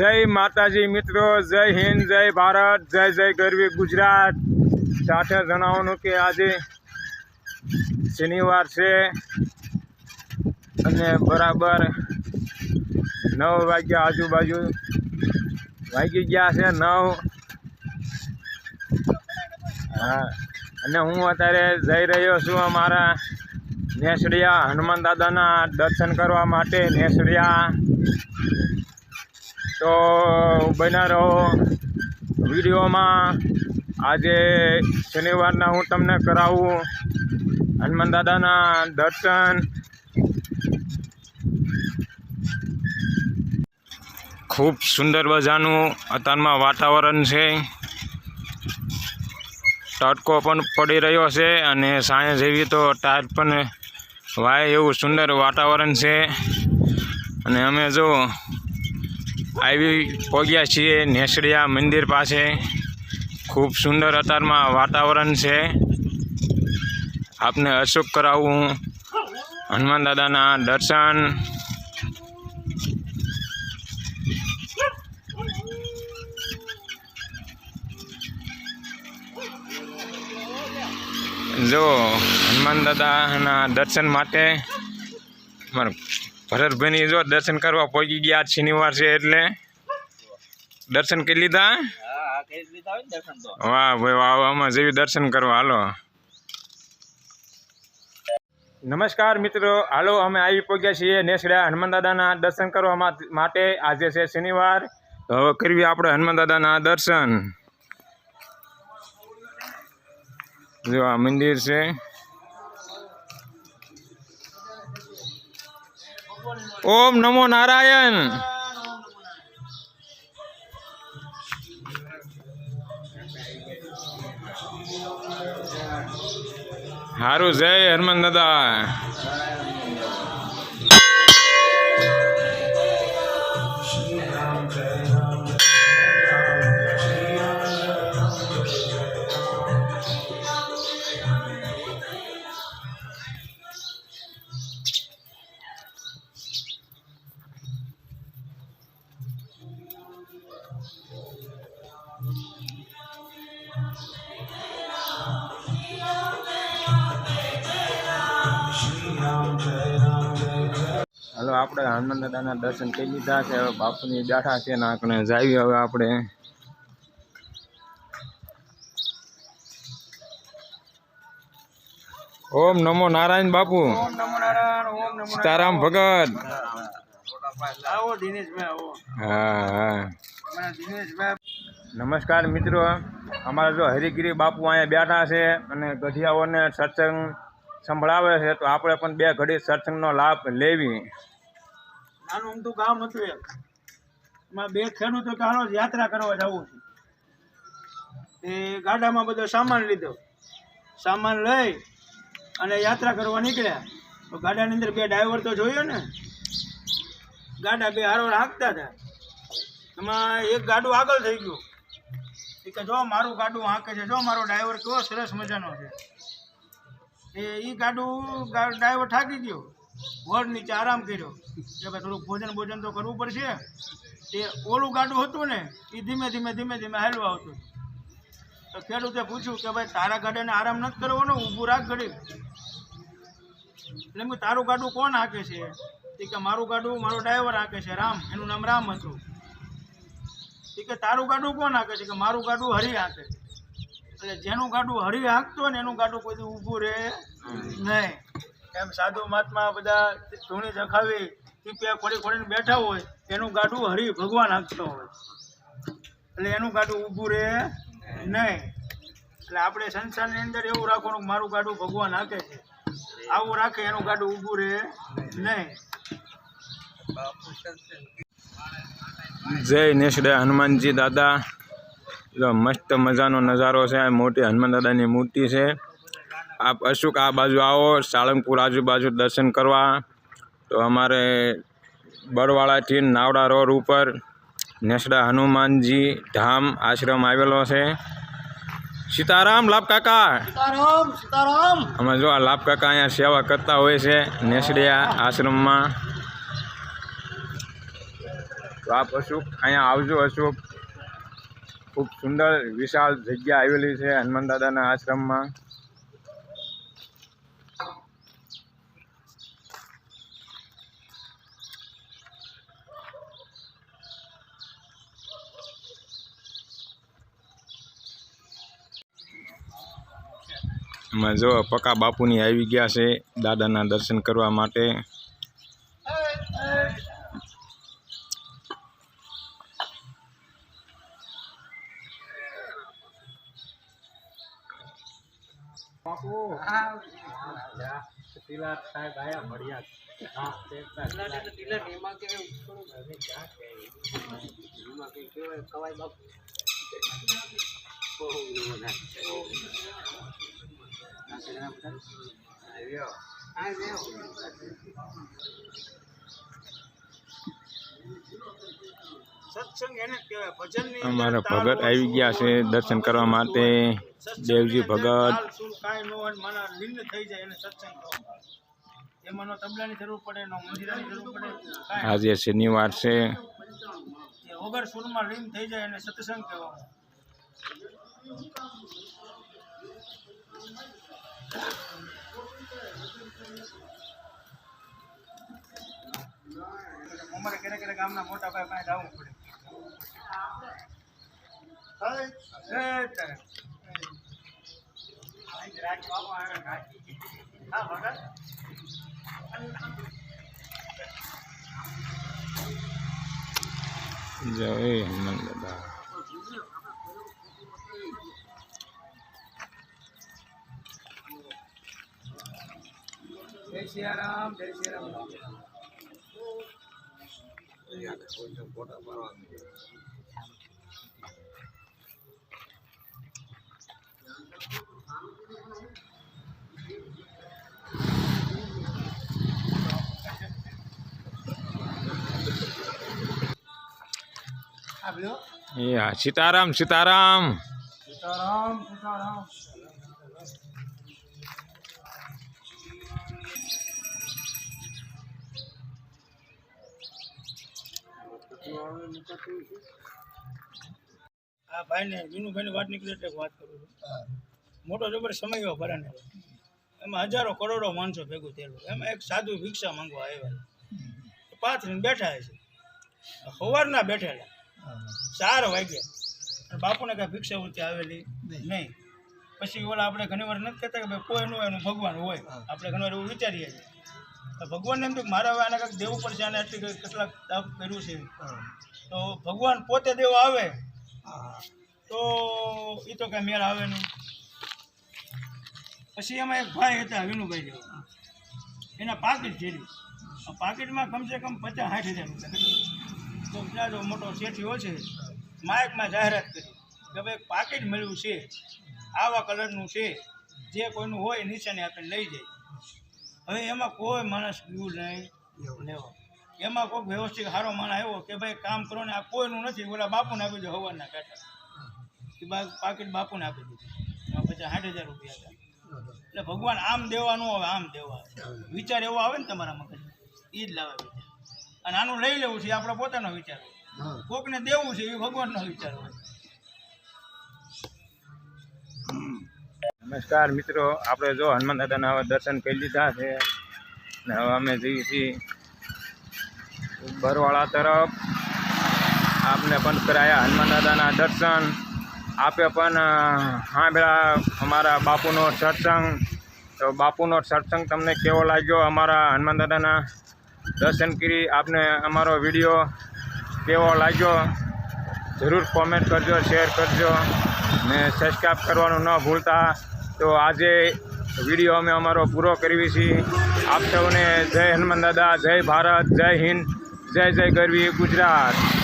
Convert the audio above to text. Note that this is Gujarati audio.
જય માતાજી મિત્રો, જય હિન્દ, જય ભારત, જય જય ગરવી ગુજરાત. સાથે જણાવવાનું કે આજે શનિવાર છે અને બરાબર નવ વાગ્યા આજુબાજુ વાગી ગયા છે નવ. હા, અને હું અત્યારે જઈ રહ્યો છું અમારા નેસડિયા હનુમાન દાદાના દર્શન કરવા માટે, નેસડિયા. તો બના રહો. વિડીયોમાં આજે શનિવારના હું તમને કરાવું. હનુમાન દાદાના દર્શન. ખૂબ સુંદર મજાનું અત્યારમાં વાતાવરણ છે. તડકો પણ પડી રહ્યો છે અને સાંજ જેવી તો ટાયર પણ વાય એવું સુંદર વાતાવરણ છે. અને અમે જો આવી પહોંચ્યા છીએ નેસડિયા મંદિર પાસે. ખૂબ સુંદર અત્યારમાં વાતાવરણ છે. આપને અશોક કરાવું, હનુમાન દાદાના દર્શન. જો, હનુમાન દાદાના દર્શન માટે મારા ભરતભાઈની જો દર્શન કરવા પહોંચી ગયા શનિવાર છે એટલે. દર્શન કરી લીધા? વાહ ભાઈ, વાહ આમાં જેવી દર્શન કરવા, હાલો. નમસ્કાર મિત્રો, હાલો, અમે આવી પહોંચ્યા છીએ નેસડા હનુમાન દાદાના દર્શન કરવા માટે. આજે છે શનિવાર. તો હવે કરવી આપણે હનુમાન દાદાના દર્શન. જો આ મંદિર છે. ઓમ નમો નારાયણ. હારું જય હનુમાન દાદા. આપણે હનુમાન દાદાના દર્શન કરી લીધા છે. હવે બાપુની બેઠા છે ને આપણે જાવી હવે આપણે. ઓમ નમો નારાયણ બાપુ. સીતારામ ભગત. નમસ્કાર મિત્રો. અમારા જો હરિગીરી બાપુ અહીંયા બેઠા છે અને ગઢિયાઓને સત્સંગ સંભળાવે છે તો આપણે પણ બે ઘડી સત્સંગનો લાભ લેવી. નાનું ઊંધું ગામ હતું એક. એમાં બે ખેડૂતો કે હાલો યાત્રા કરવા જવું છે. એ ગાડામાં બધો સામાન લીધો. સામાન લઈ અને યાત્રા કરવા નીકળ્યા. તો ગાડાની અંદર બે ડ્રાઈવર તો જોયો ને. ગાડા બે હારો હાંકતા હતા. એમાં એક ગાડું આગળ થઈ ગયું. એ કે જો મારું ગાડું હાંકે છે, જો મારો ડ્રાઈવર કેવો સરસ મજાનો છે. એ ગાડું ડ્રાઈવર થાકી ગયો. વડ નીચે આરામ કર્યો. કે ભાઈ થોડુંક ભોજન ભોજન તો કરવું પડશે. તે ઓલું ગાડું હતું ને, એ ધીમે ધીમે ધીમે ધીમે હાલવા આવતું તો ખેડૂતે પૂછ્યું કે ભાઈ, તારા ગાડાને આરામ નથી કરવાનો, ઊભું રાખ ઘડી એટલે મેં તારું ગાડું કોણ હાંકે છે? એ કે, મારું ગાડું, મારો ડ્રાઈવર હાંકે છે, રામ. એનું નામ રામ હતું. એ કે, તારું ગાડું કોણ હાંકે છે? કે, મારું ગાડું હરી હાંકે. એટલે જેનું ગાડું હરી હાંકતો ને, એનું ગાડું કોઈ ઊભું રહે નહીં. એમ સાધુ મહાત્મા બધા ધૂણી જખાવી ટીપિયા ખોડી ખોડીને બેઠા હોય, એનું ગાડું હરી ભગવાન હાંકતો હોય. એટલે એનું ગાડું ઊભું રહે નહીં. એટલે આપણે સંસારની અંદર એવું રાખવાનું મારું ગાડું ભગવાન હાંકે છે. આવું રાખે એનું ગાડું ઊભું રહે નહીં. જય નિષ્ડે હનુમાનજી દાદા. મસ્ત મજાનો નજારો છે. આ મોટી હનુમાન દાદાની મૂર્તિ છે. આપ અશુક આ બાજુ આવો. સાળંગપુર આજુબાજુ દર્શન કરવા. તો અમારે બરવાળાથી નાવડા રોડ ઉપર નેસડા હનુમાનજી ધામ આશ્રમ આવેલો છે. સીતારામ લાભ કાકા. સીતારામ સીતારામ. અમે જો આ લાભ કાકા અહીંયા સેવા કરતા હોય છે નેસડિયા આશ્રમમાં. આપ અશોક અહીંયા આવજો અશોક. ખૂબ સુંદર વિશાળ જગ્યા આવેલી છે હનુમાન દાદાના આશ્રમમાં. એમાં જો પકા બાપુની આવી ગયા છે દાદાના દર્શન કરવા માટે. સત્સંગ એને જ કહેવાય ભજનની અંદર અમારા ભગત આવી ગયા છે દર્શન કરવા માટે. દેવજી ભગત. આજે શનિવાર છે. વગર સુરમાં લીન થઈ જાય એને સત્સંગ કહેવાય અમારે ક્યારે ક્યારે ગામના મોટા પાસે જવું પડે. જય હનુમાન દાદા સિયારામ જય સિયારામ આ બધો એ હા સીતારામ સીતારામ સીતારામ સીતારામ આ ભાઈને વિનુભાઈની વાત નીકળી એટલે વાત કરું છું. મોટો જબર સમય ભરાને. એમાં હજારો કરોડો માણસો ભેગું થયેલું. એમાં એક સાધુ ભિક્ષા માંગવા આવ્યા પાથરીને બેઠા છે. સવારના બેઠેલા. ચાર વાગ્યા. બાપુને કાંઈ ભિક્ષાવૃત્તિ આવેલી નહીં. પછી ઓલા આપણે ઘણી વાર નથી કહેતા કે ભાઈ કોઈનું એનું ભગવાન હોય. આપણે ઘણી વાર એવું વિચારીએ છીએ. તો ભગવાનને એમ કે મારે હવે આને કંઈક દેવું પડશે આને આટલી કેટલાક તપ કર્યું છે. તો ભગવાન પોતે દેવા આવે. તો એ તો કાંઈ મેળ આવે નહીં. પછી એમાં એક ભાઈ હતા વિનુભાઈ જેવા. એના પાકીટ જેર્યું પાકીટમાં કમસે કમ પચાસ સાઠ હજાર રૂપિયા તો ત્યાં જો મોટો શેઠીઓ છે માયકમાં જાહેરાત કરી કે ભાઈ પાકીટ મળ્યું છે આવા કલરનું છે જે કોઈનું હોય નિશાને આપણે લઈ જાય હવે એમાં કોઈ માણસ ગયું નહીં લેવા એમાં કોઈ વ્યવસ્થિત સારો માણસ આવ્યો કે ભાઈ કામ કરો ને આ કોઈનું નથી ઓલા બાપુને આપી દો હવાના કાંઠા. એ પાકીટ બાપુને આપી દીધું. પછી સાઠ હજાર રૂપિયા હતા. એટલે ભગવાન આમ દેવાનું આવે આમ દેવા વિચાર એવો આવે ને તમારા મગજ એ જ લાવે વિચાર અને આનું લઈ લેવું છે આપણો પોતાનો વિચાર કોકને દેવું છે એ ભગવાનનો વિચાર હોય. નમસ્કાર મિત્રો, આપણે જો હનુમાન દાદાના હવે દર્શન કરી લીધા છે. ને હવે અમે જઈએ છીએ બરવાળા તરફ. આપને પણ કરાયા હનુમાન દાદાના દર્શન. આપે પણ સાંભળ્યા અમારા બાપુનો સત્સંગ. તો બાપુનો સત્સંગ તમને કેવો લાગ્યો? અમારા હનુમાન દાદાના દર્શન કરી આપને અમારો વીડિયો કેવો લાગ્યો? જરૂર કોમેન્ટ કરજો શેર કરજો. ને સબસ્ક્રાઈબ કરવાનું ન ભૂલતા. તો આજે વીડિયો અમે અમારો પૂરો કરવી છીએ આપ સૌને જય હનુમાન દાદા, જય ભારત, જય હિન્દ, જય જય ગરવી ગુજરાત.